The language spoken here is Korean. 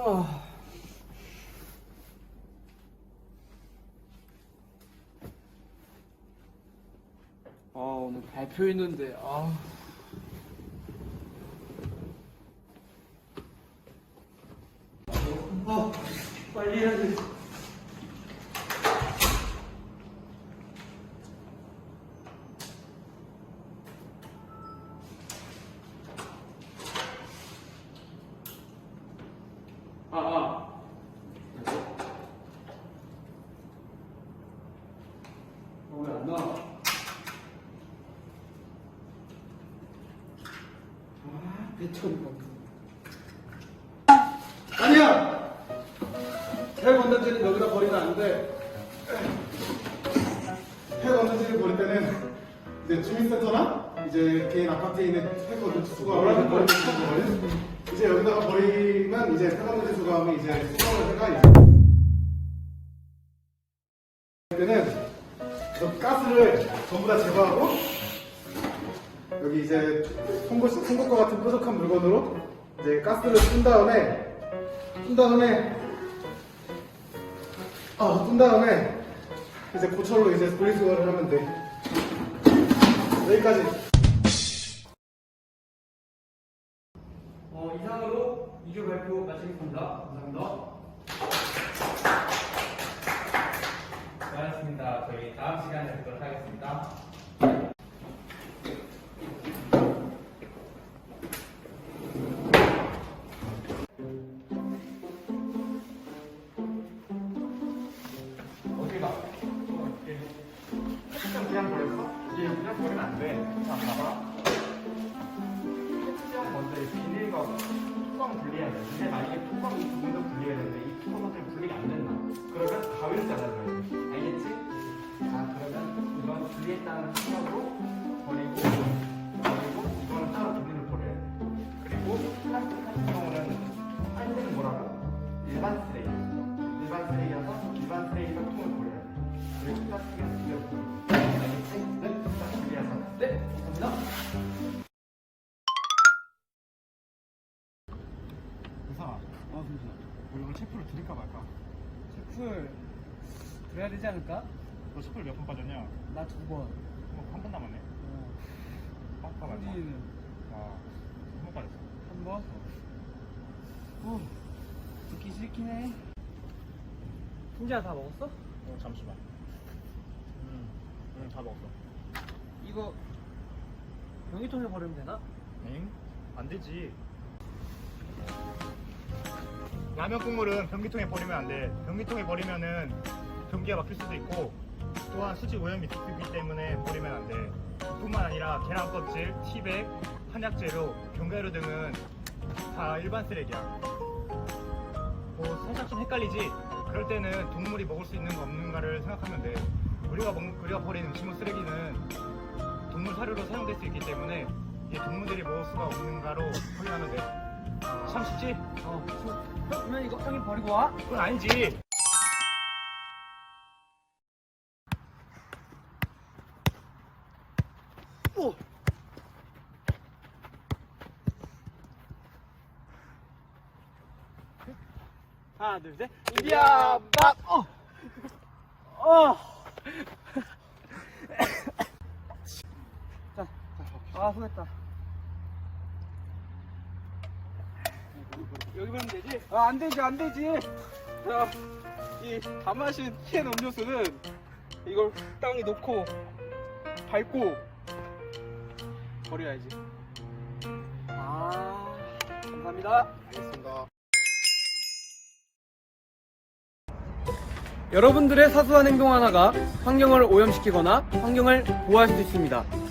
아. 아 오늘 발표 있는데 아. 아 빨리 해야 돼. 아, 아. 어, 왜안 나와? 아, 배천이 아니야! 폐 건전지는 여기다 버리면 안 돼. 폐 건전지를 버릴 때는 이제 주민센터나 이제 개인 아파트에 있는 폐 건전지 수거함을 버리면 돼. 이제 여기다가 버리면 이제 폐 건전지 수거함이 이제 수거를 해가 이제 때는 저 가스를 전부 다 제거하고 여기 이제 송곳, 송곳과 같은 뾰족한 물건으로 이제 가스를 푼 다음에 푼 다음에 아, 푼 다음에 이제 고철로 이제 분리수거를 하면 돼. 여기까지. 어, 이상으로 2교 발표 마치겠습니다. 감사합니다. 햇빛 그냥 버렸어? 이게 그냥 버리면 안 돼. 자, 봐봐. 햇빛 먼저 이 비닐과 뚜껑 분리해야 돼. 근데 만약에 뚜껑이 두 군데 분리해야 되는데 이 뚜껑을 분리가 안 된다. 그러면 가위를 잘라줘야 돼. 알겠지? 자, 그러면 이건 분리했다는 생각으로 오늘 체프를 드릴까 말까? 풀 그래야 되지 않을까? 너 체프를 몇 번 빠졌냐? 나 두 번. 한 번 남았네. 어, 빡까 말까? 후지는 아, 한번 빠졌어. 한 번. 후, 듣기 싫긴 해. 훈지야 다 먹었어? 어, 잠시만. 음, 음, 다 먹었어. 이거 변기통에 버리면 되나? 엥? 안 되지. 라면 국물은 변기통에 버리면 안 돼. 변기통에 버리면은 변기가 막힐 수도 있고 또한 수지 오염이 있기 때문에 버리면 안 돼. 뿐만 아니라 계란 껍질, 티백, 한약 재료, 견과류 등은 다 일반 쓰레기야. 뭐 살짝 좀 헷갈리지? 그럴 때는 동물이 먹을 수 있는 거 없는가를 생각하면 돼. 우리가 먹, 우리가 버리는 음식물 쓰레기는 동물 사료로 사용될 수 있기 때문에 이게 동물들이 먹을 수가 없는가로 확인하면 돼. 참 쉽지? 어, 저, 그러면 이거 형이 버리고 와. 그건 아니지. 오. 하나, 둘, 셋. 인디아 밥. 어. 어. 자, 아, 수고했다. 여기 보면 되지? 아, 안 되지, 안 되지. 자, 이다 마신 캔 음료수는 이걸 땅에 놓고 밟고 버려야지. 아, 감사합니다. 알겠습니다. 여러분들의 사소한 행동 하나가 환경을 오염시키거나 환경을 보호할 수 있습니다.